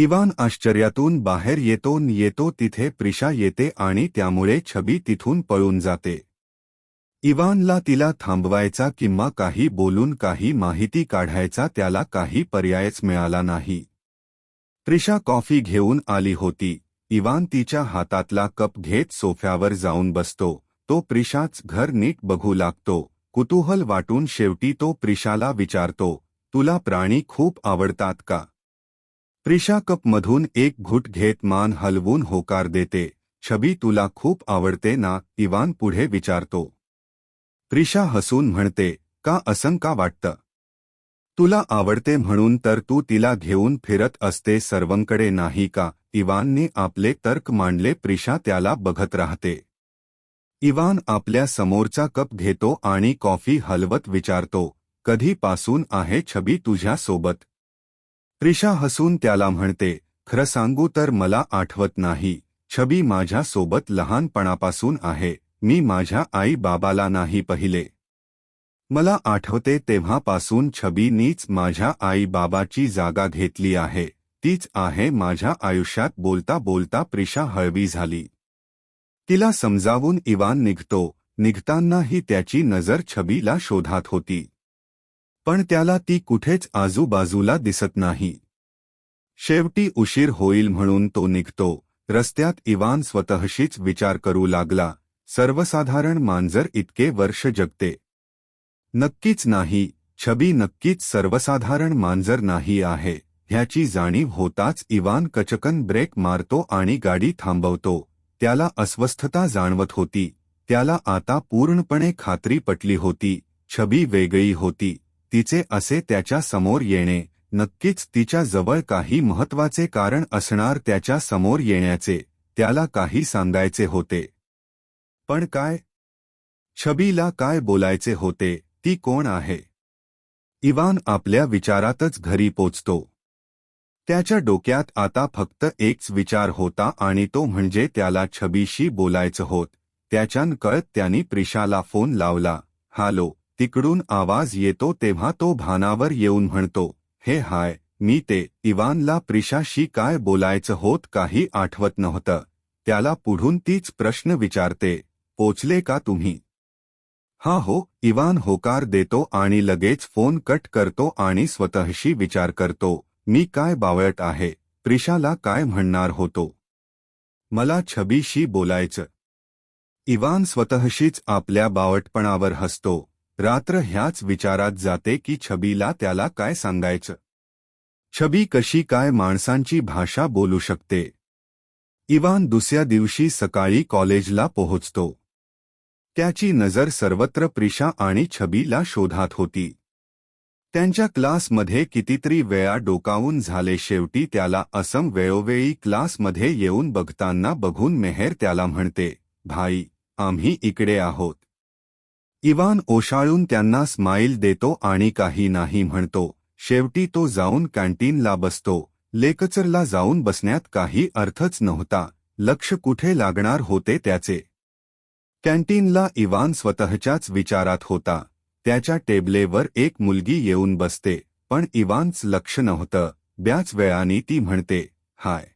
इवान आश्चर्यातून बाहेर येतो येतो तिथे प्रिशा येते आणि त्यामुळे छबी तिथून पळून जाते. इवानला तिला थांबवायचा किंवा काही बोलून काही माहिती काढायचा त्याला काही पर्यायच मिळाला नाही. प्रिशा कॉफी घेऊन आली होती. इवान तिच्या हातातला कप घेत सोफ्यावर जाऊन बसतो. तो प्रिशाच घर नीट बघू लागतो. कुतूहल वाटून शेवटी तो प्रिशाला विचारतो तुला प्राणी खूप आवडतात का? प्रिशा कपमधून एक घुट घेत मान हलवून होकार देते. छबी तुला खूप आवडते ना इवान पुढे विचारतो. प्रिशा हसून म्हणते का असं का वाटतं? तुला आवडते म्हणून तर तू तिला घेऊन फिरत असते सर्वंकडे नाही का? इवानने आपले तर्क मांडले प्रिशा त्याला बघत राहते. इवान आपल्या समोरचा कप घेतो आणि कॉफी हलवत विचारतो कधीपासून आहे छबी तुझ्यासोबत? त्रिशा हसून त्याला म्हणते खरं सांगू तर मला आठवत नाही. छबी माझ्या सोबत लहानपणापासून आहे. मी माझ्या आई बाबाला नाही पहिले. मला आठवते तेव्हापासून छबीनीच माझ्या आई बाबाची जागा घेतली आहे. तीच आहे माझ्या आयुष्यात बोलता बोलता प्रिशा हळवी झाली. तिला समजावून इवान निघतो. निघतानाही त्याची नजर छबीला शोधात होती. पण त्याला ती कुठेच आजूबाजूला दिसत नाही. शेवटी उशीर होईल म्हणून तो निघतो. रस्त्यात इवान स्वतःशीच विचार करू लागला. सर्वसाधारण मांजर इतके वर्ष जगते. नक्कीच नाही. छबी नक्कीच सर्वसाधारण मांजर नाही आहे. ह्याची जाणीव होताच इवान कचकन ब्रेक मारतो आणि गाडी थांबवतो. त्याला अस्वस्थता जाणवत होती. त्याला आता पूर्णपणे खात्री पटली होती. छबी वेगळी होती. तिचे असे त्याच्यासमोर येणे नक्कीच तिच्या जवळ काही महत्त्वाचे कारण असणार त्याच्यासमोर येण्याचे त्याला काही सांगायचे होते. पण काय? छबीला काय बोलायचे होते ती कोण आहे? इवान आपल्या विचारातच घरी पोचतो. त्याच्या डोक्यात आता फक्त एकच विचार होता आणि तो म्हणजे त्याला छबीशी बोलायचं होत त्याच्यान कळत त्यांनी प्रिशाला फोन लावला हालो. तिकडून आवाज येतो तेव्हा तो भानावर येऊन म्हणतो हे हाय मी ते इवानला प्रिशाशी काय बोलायचं होत काही आठवत नव्हतं. त्याला पुढून तीच प्रश्न विचारते पोचले का तुम्ही? हा हो इवान होकार देतो आणि लगेच फोन कट करतो आणि स्वतःशी विचार करतो मी काय बावळट आहे प्रिशाला काय म्हणणार होतो? मला छबीशी बोलायचं. इवान स्वतःशीच आपल्या बावटपणावर हसतो रात्र ह्याच विचारात जाते की छबीला त्याला काय सांगायचं? छबी कशी काय माणसांची भाषा बोलू शकते? इवान दुसऱ्या दिवशी सकाळी कॉलेजला पोहोचतो. त्याची नजर सर्वत्र प्रिशा आणि छबीला शोधात होती. त्यांच्या क्लासमध्ये कितीतरी वेळा डोकावून झाले शेवटी त्याला असम वेळोवेळी क्लासमध्ये येऊन बघताना बघून मेहेर त्याला म्हणते भाई आम्ही इकडे आहोत. इवान ओशाळून त्यांना स्माईल देतो आणि काही नाही म्हणतो. शेवटी तो जाऊन कॅन्टीनला बसतो. लेकचरला जाऊन बसण्यात काही अर्थच नव्हता. लक्ष कुठे लागणार होते त्याचे? कॅन्टीनला इवान स्वतःच्याच विचारात होता. त्याच्या टेबलेवर एक मुलगी येऊन बसते. पण इवानच लक्ष नव्हतं. ब्याच वेळाने ती म्हणते हाय.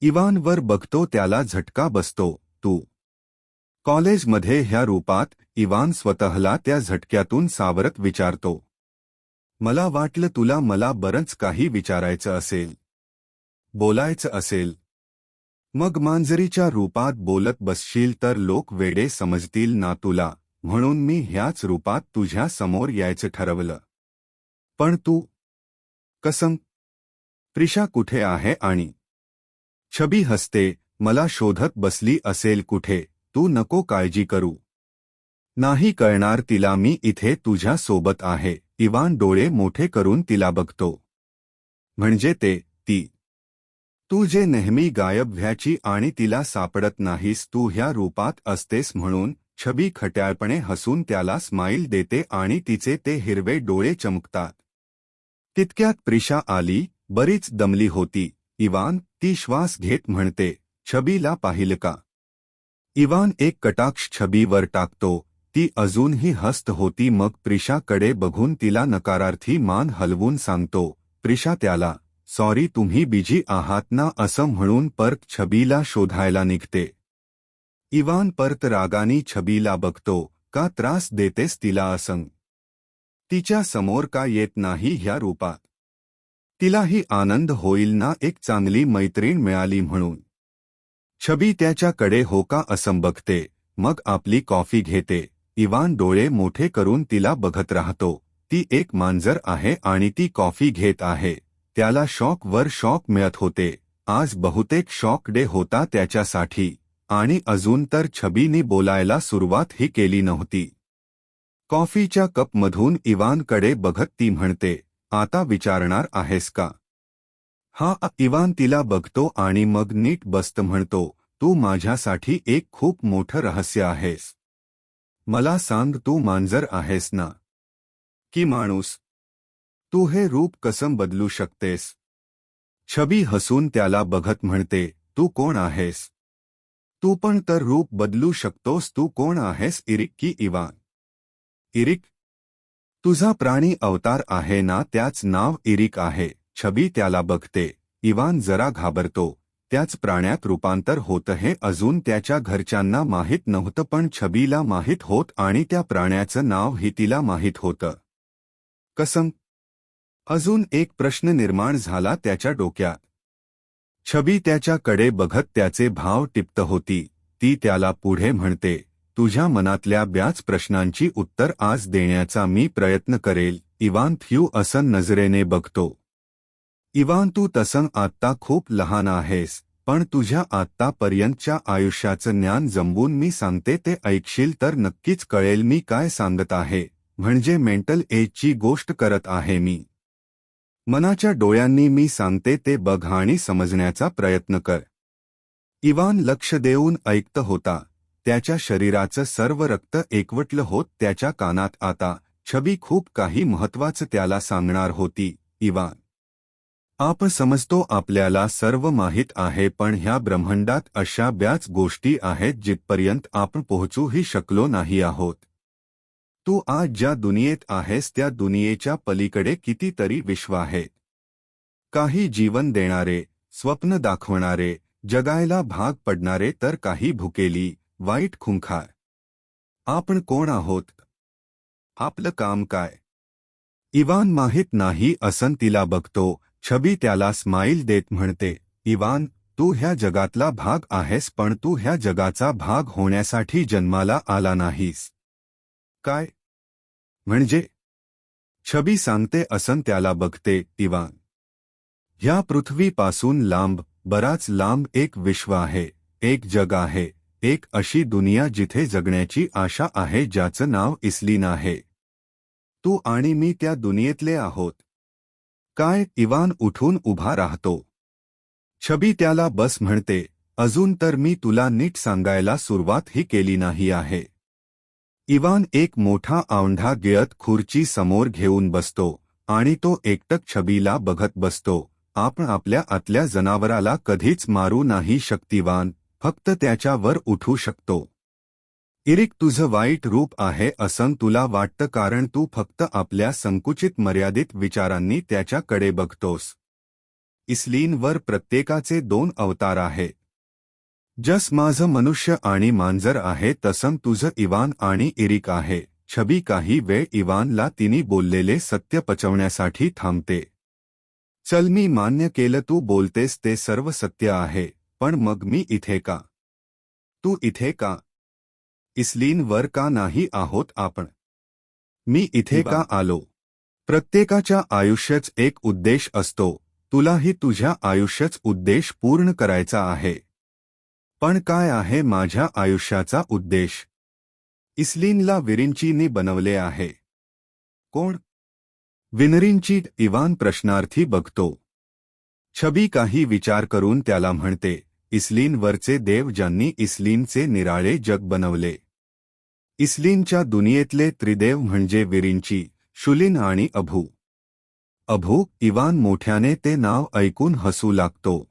इवानवर बघतो त्याला झटका बसतो. तू कॉलेजमध्ये ह्या रूपात इवान स्वतःला त्या झटक्यातून सावरत विचारतो. मला वाटलं तुला मला बरंच काही विचारायचं असेल. बोलायचं असेल. मग मांजरीच्या रूपात बोलत बसशील तर लोक वेडे समजतील ना तुला म्हणून मी ह्याच रूपात तुझ्या समोर यायचं ठरवलं. पण तू? कसं? प्रिशा कुठे आहे आणि? छबी हसते मला शोधत बसली असेल कुठे तू नको काळजी करू. नाही कळणार तिला मी इथे तुझ्या सोबत आहे. इवान डोळे मोठे करून तिला बघतो. म्हणजे ते ती. तू जे नेहमी गायब व्हायची आणि तिला सापडत नाहीस तू ह्या रूपात असतेस म्हणून छबी खट्याळपणे हसून त्याला स्माईल देते आणि तिचे ते हिरवे डोळे चमकतात. तितक्यात प्रिशा आली बरीच दमली होती. इवान ती श्वास घेत म्हणते छबीला पाहिलं का? इवान एक कटाक्ष छबीवर टाकतो ती अजूनही हस्त होती. मग प्रिशाकडे बघून तिला नकारार्थी मान हलवून सांगतो प्रिशा त्याला सॉरी तुम्ही बिजी आहात ना असं म्हणून पर्क छबीला शोधायला निघते. इवान परत रागानी छबीला बघतो का त्रास देतेस तिला असंग? तिच्या समोर का येत नाही ह्या रूपात तिलाही आनंद होईल ना एक चांगली मैत्रीण मिळाली म्हणून? छबी त्याच्याकडे हो का असं बघते मग आपली कॉफी घेते इवान डोळे मोठे करून तिला बघत राहतो. ती एक मांजर आहे आणि ती कॉफी घेत आहे. त्याला शॉक वर शॉक मिळत होते. आज बहुतेक शॉक डे होता त्याच्यासाठी. आणि अजून तर छबीनी बोलायला सुरुवात ही केली नव्हती. कॉफीच्या कपमधून इवानकडे बघत ती म्हणते आता विचारणार आहेस का? हा इवान तिला बघतो आणि मग नीट बस्त म्हणतो तू माझ्यासाठी एक खूप मोठं रहस्य आहेस. मला सांग तू मांजर आहेस ना? की माणूस? तू हे रूप कसम बदलू शकतेस? छबी हसून त्याला बघत म्हणते, तू कोण आहेस? तू पण तर रूप बदलू शकतोस, तू कोण आहेस, इरिक की इवान? इरिक? तुझा प्राणी अवतार आहे ना, त्याच नाव इरिक आहे. छबी त्याला बघते, इवान जरा घाबरतो. त्याच प्राण्यात रूपांतर होतं हे अजून त्याच्या घरच्यांना माहीत नव्हतं पण छबीला माहीत होत आणि त्या प्राण्याचं नाव ही तिला माहीत होतं. कसं? अजून एक प्रश्न निर्माण झाला त्याच्या डोक्यात. छबी त्याच्याकडे बघत त्याचे भाव टिपत होती. ती त्याला पुढे म्हणते तुझ्या मनातल्या ब्याच प्रश्नांची उत्तर आज देण्याचा मी प्रयत्न करेल. इवान थ्यू असं नजरेने बघतो. इवान तू तसं आत्ता खूप लहान आहेस पण तुझ्या आत्तापर्यंतच्या आयुष्याचं ज्ञान जमवून मी सांगते ते ऐकशील तर नक्कीच कळेल मी काय सांगत आहे म्हणजे मेंटल एजची गोष्ट करत आहे मी. मनाच्या डोळ्यांनी मी सांगते ते बघ आणि समजण्याचा प्रयत्न कर. इवान लक्ष देऊन ऐकत होता त्याच्या शरीराचं सर्व रक्त एकवटलं होत त्याच्या कानात आता छबी खूप काही महत्वाचं त्याला सांगणार होती इवान. आपण समजतो आपल्याला सर्व माहीत आहे पण ह्या ब्रह्मांडात अशा ब्याच गोष्टी आहेत जिथपर्यंत आपण पोहोचूही शकलो नाही आहोत. तू आज ज्या दुनियेत आहेस त्या दुनियेच्या पलीकडे कितीतरी विश्व आहेत. काही जीवन देणारे स्वप्न दाखवणारे जगायला भाग पडणारे तर काही भुकेली वाईट खुंखार. आपण कोण आहोत? आपलं काम काय? इवान माहीत नाही असन तिला बघतो छबी त्याला स्माईल देत म्हणते इवान तू ह्या जगातला भाग आहेस पण तू ह्या जगाचा भाग होण्यासाठी जन्माला आला नाहीस. काय? म्हणजे? छबी सांगते असन त्याला बघते इवान ह्या पृथ्वीपासून लांब बराच लांब एक विश्व आहे एक जग आहे एक अशी दुनिया जिथे जगण्याची आशा आहे ज्याचं नाव इस्लीन आहे. तू आणि मी त्या दुनियेतले आहोत काय इवान उठून उभा राहतो? छबी त्याला बस म्हणते अजून तर मी तुला नीट सांगायला सुरुवात ही केली नाही आहे. इवान एक मोठा आवंढा गिळत खुर्ची समोर घेऊन बसतो आणि तो एकटक छबीला बघत बसतो आपण आपल्या आतल्या जनावराला कधीच मारू नाही शक्तिवान फक्त त्याच्यावर उठू शकतो. इरिक तुझं वाईट रूप आहे असं तुला वाटतं कारण तू फक्त आपल्या संकुचित मर्यादित विचारांनी त्याच्याकडे बघतोस. इस्लीनवर प्रत्येकाचे दोन अवतार आहे. जस माझं मनुष्य आणि मांजर आहे तसं तुझं इवान आणि इरिक आहे. छबी काही वेळ इवानला तिने बोललेले सत्य पचवण्यासाठी थांबते. चल मी मान्य केलं तू बोलतेस ते सर्व सत्य आहे पण मग मी इथे का? तू इथे का? इस्लीनवर का नाही आहोत आपण? मी इथे का आलो? प्रत्येकाच्या आयुष्याच एक उद्देश असतो. तुलाही तुझ्या आयुष्याच उद्देश पूर्ण करायचा आहे. पण काय आहे माझ्या आयुष्याचा उद्देश? इस्लीनला विरिंचीने बनवले आहे. कोण? विनरिंची इवान प्रश्नार्थी बघतो. छबी काही विचार करून त्याला म्हणते इस्लिनवरचे देव ज्यांनी इस्लिनचे निराळे जग बनवले. इस्लिनच्या दुनियेतले त्रिदेव म्हणजे विरिंची शुलिन आणि अभू. अभू इवान मोठ्याने ते नाव ऐकून हसू लागतो.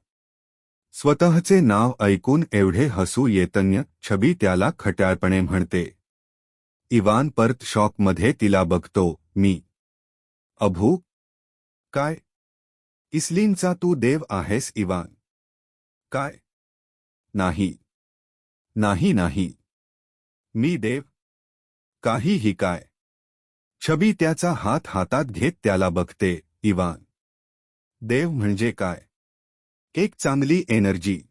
स्वतःचे नाव ऐकून एवढे हसू येतन्य छबी त्याला खट्याळपणे म्हणते. इवान परत शॉकमध्ये तिला बघतो मी. अभू? काय? इस्लिनचा तू देव आहेस इवान. काय? नाही. नाही नाही. मी देव. काहीही काय. छबी त्याचा हात हातात घेत त्याला बघते इवान. देव म्हणजे काय? एक चांगली एनर्जी.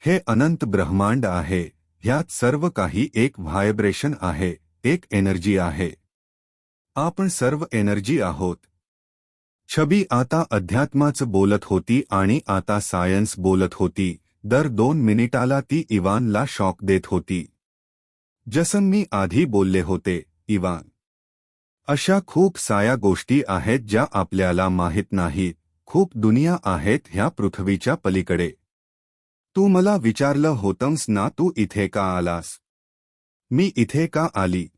हे अनंत ब्रह्मांड आहे. ह्यात सर्व काही एक व्हायब्रेशन आहे एक एनर्जी आहे. आपण सर्व एनर्जी आहोत. छबी आता अध्यात्माचं बोलत होती आणि आता सायन्स बोलत होती. दर दोन मिनिटाला ती इवानला शॉक देत होती. जसं मी आधी बोलले होते इवान. अशा खूप साया गोष्टी आहेत ज्या आपल्याला माहीत नाहीत. खूप दुनिया आहेत ह्या पृथ्वीच्या पलीकडे. तू मला विचारलं होतंस ना तू इथे का आलास? मी इथे का आली?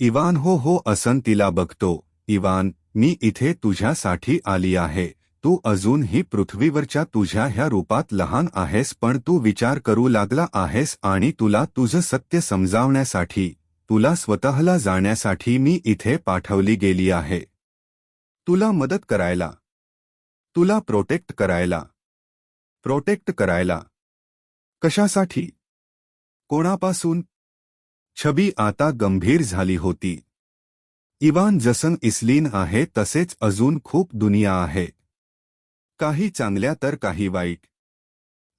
इवान हो हो असन तिला बघतो. इवान मी इथे तुझ्यासाठी आली आहे. तू अजूनही पृथ्वीवरच्या तुझ्या ह्या रूपात लहान आहेस पण तू विचार करू लागला आहेस आणि तुला तुझं सत्य समजावण्यासाठी तुला स्वतःला जाण्यासाठी मी इथे पाठवली गेली आहे. तुला मदत करायला. तुला प्रोटेक्ट करायला. प्रोटेक्ट करायला. कशासाठी? कोणापासून? छबी आता गंभीर झाली होती. इवान जसन इस्लीन आहे तसेच अजून खूप दुनिया आहे. काही चांगल्या तर काही वाईट.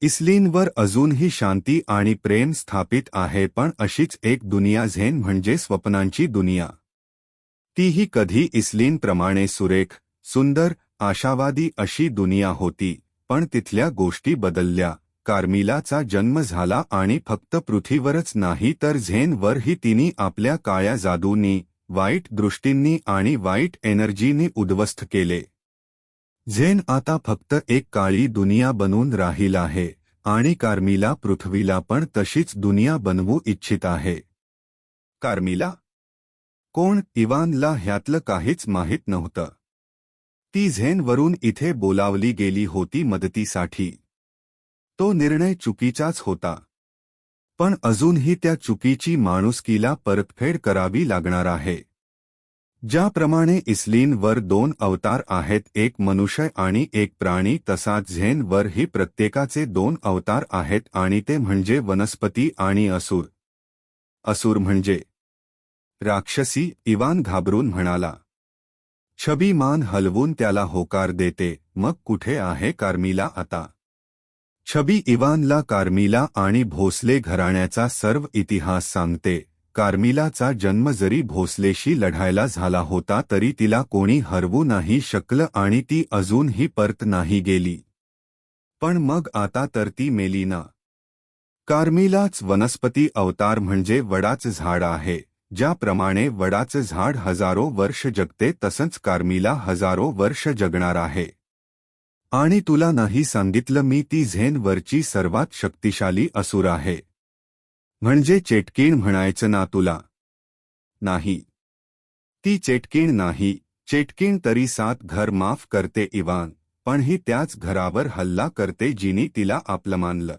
इस्लीनवर अजूनही शांती आणि प्रेम स्थापित आहे पण अशीच एक दुनिया झेन म्हणजे स्वप्नांची दुनिया. तीही कधी इस्लीनप्रमाणे सुरेख सुंदर आशावादी अशी दुनिया होती पण तिथल्या गोष्टी बदलल्या. कार्मिलाचा जन्म झाला आणि फक्त पृथ्वीवरच नाही तर झेनवरही तिने आपल्या काळ्या जादूंनी वाईट दृष्टींनी आणि वाईट एनर्जीनी उद्ध्वस्त केले. झेन आता फक्त एक काळी दुनिया बनून राहील आहे आणि कार्मिला पृथ्वीला पण तशीच दुनिया बनवू इच्छित आहे. कार्मिला? कोण इवानला ह्यातलं काहीच माहीत नव्हतं. ती झेनवरून इथे बोलावली गेली होती मदतीसाठी. तो निर्णय चुकीचाच होता. पण अजूनही त्या चुकीची माणुसकीला परतफेड करावी लागणार आहे. ज्याप्रमाणे इस्लीनवर दोन अवतार आहेत एक मनुष्य आणि एक प्राणी तसाच झेनवरही प्रत्येकाचे दोन अवतार आहेत आणि ते म्हणजे वनस्पती आणि असुर. असुर म्हणजे राक्षसी इवान घाबरून म्हणाला. छबी मान हलवून त्याला होकार देते मग कुठे आहे कार्मिला आता? छबी इवानला कार्मिला आणि भोसले घराण्याचा सर्व इतिहास सांगते. कार्मिलाचा जन्म जरी भोसलेशी लढायला झाला होता तरी तिला कोणी हरवू नाही शकलं आणि ती अजूनही परत नाही गेली. पण मग आता तर ती मेली ना कार्मिलाच वनस्पती अवतार म्हणजे वडाचं झाड आहे. ज्याप्रमाणे वडाचं झाड हजारो वर्ष जगते तसंच कार्मिला हजारो वर्ष जगणार आहे. आणि तुला नाही सांगितलं मी ती झेनवरची सर्वात शक्तिशाली असुर आहे. म्हणजे चेटकीण म्हणायचं ना तुला? नाही. ती चेटकीण नाही. चेटकीण तरी सात घर माफ करते इवान पण ही त्याच घरावर हल्ला करते जिनी तिला आपलं मानलं.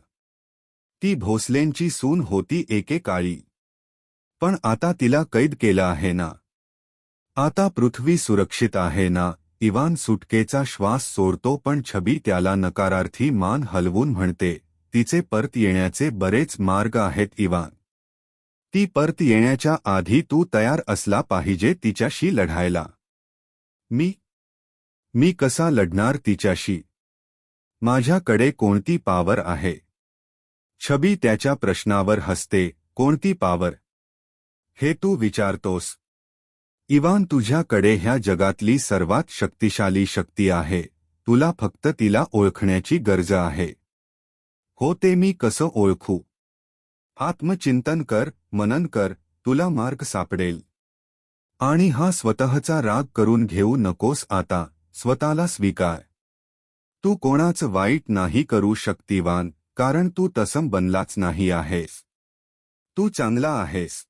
ती भोसलेंची सून होती एकेकाळी पण आता तिला कैद केलं आहे ना? आता पृथ्वी सुरक्षित आहे ना? इवान सुटकेचा श्वास सोडतो पण छबी त्याला नकारार्थी मान हलवून म्हणते तिचे परत येण्याचे बरेच मार्ग आहेत इवान. ती परत येण्याच्या आधी तू तयार असला पाहिजे तिच्याशी लढायला. मी? मी कसा लढणार तिच्याशी? माझ्याकडे कोणती पावर आहे? छबी त्याच्या प्रश्नावर हसते कोणती पावर? हे तू विचारतोस. इवान तुझ्याकडे ह्या जगातली सर्वात शक्तिशाली शक्ती आहे. तुला फक्त तिला ओळखण्याची गरज आहे. हो ते मी कसं ओळखू? आत्मचिंतन कर मनन कर तुला मार्ग सापडेल. आणि हा स्वतःचा राग करून घेऊ नकोस आता स्वतःला स्वीकार. तू कोणाचं वाईट नाही करू शक्तिवान कारण तू तसं बनलाच नाही आहेस. तू चांगला आहेस.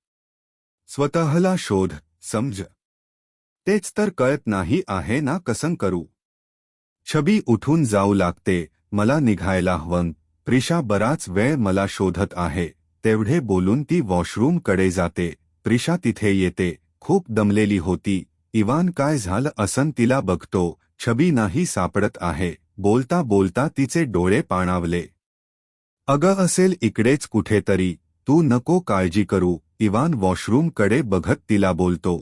स्वतःला शोध समज. तेच तर कळत नाही आहे ना कसं करू? छबी उठून जाऊ लागते मला निघायला हवं. प्रिशा बराच वेळ मला शोधत आहे तेवढे बोलून ती वॉशरूमकडे जाते. प्रिशा तिथे येते खूप दमलेली होती. इवान काय झालं असन तिला बघतो छबी नाही सापडत आहे. बोलता बोलता तिचे डोळे पाणावले. अगं असेल इकडेच कुठेतरी तू नको काळजी करू इवान वॉशरूमकडे बघत तिला बोलतो.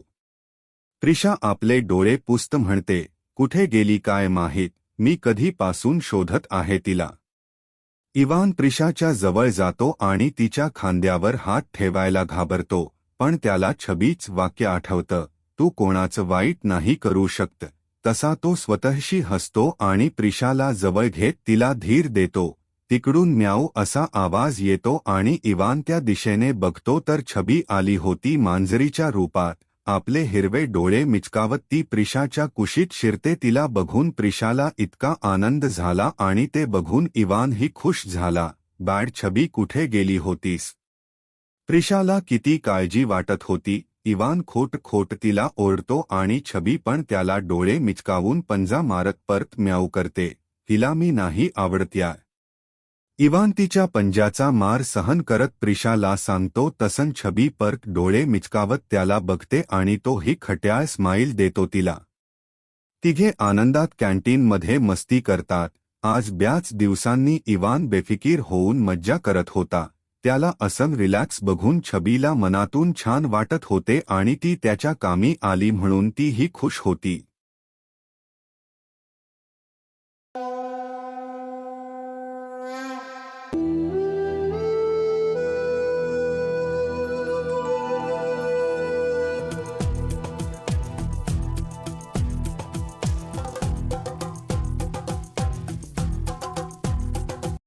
प्रिशा आपले डोळे पुस्त म्हणते कुठे गेली काय माहीत मी कधीपासून शोधत आहे तिला. इवान प्रिशाच्या जवळ जातो आणि तिच्या खांद्यावर हात ठेवायला घाबरतो पण त्याला छबीच वाक्य आठवतं तू कोणाचं वाईट नाही करू शकत. तसा तो स्वतःशी हसतो आणि प्रिशाला जवळ घेत तिला धीर देतो. तिकडून म्याऊ असा आवाज येतो आणि इवान त्या दिशेने बघतो तर छबी आली होती मांजरीच्या रूपात. आपले हिरवे डोळे मिचकावत ती प्रिशाच्या कुशीत शिरते तिला बघून प्रिशाला इतका आनंद झाला आणि ते बघून इवानही खुश झाला बॅड छबी कुठे गेली होतीस? प्रिशाला किती काळजी वाटत होती इवान खोट खोट तिला ओरडतो आणि छबी पण त्याला डोळे मिचकावून पंजा मारत परत म्याऊ करते हिला मी नाही आवडत्या इवान तिच्या पंजाचा मार सहन करत प्रिशाला सांगतो तसन छबी पर्क डोळे मिचकावत त्याला बघते आणि तो ही खट्याळ स्माईल देतो तिला. तिघे आनंदात कॅन्टीनमध्ये मस्ती करतात. आज ब्याच दिवसांनी इवान बेफिकीर होऊन मज्जा करत होता. त्याला असम रिलॅक्स बघून छबीला मनातून छान वाटत होते आणि ती त्याच्या कामी आली म्हणून तीही खुश होती.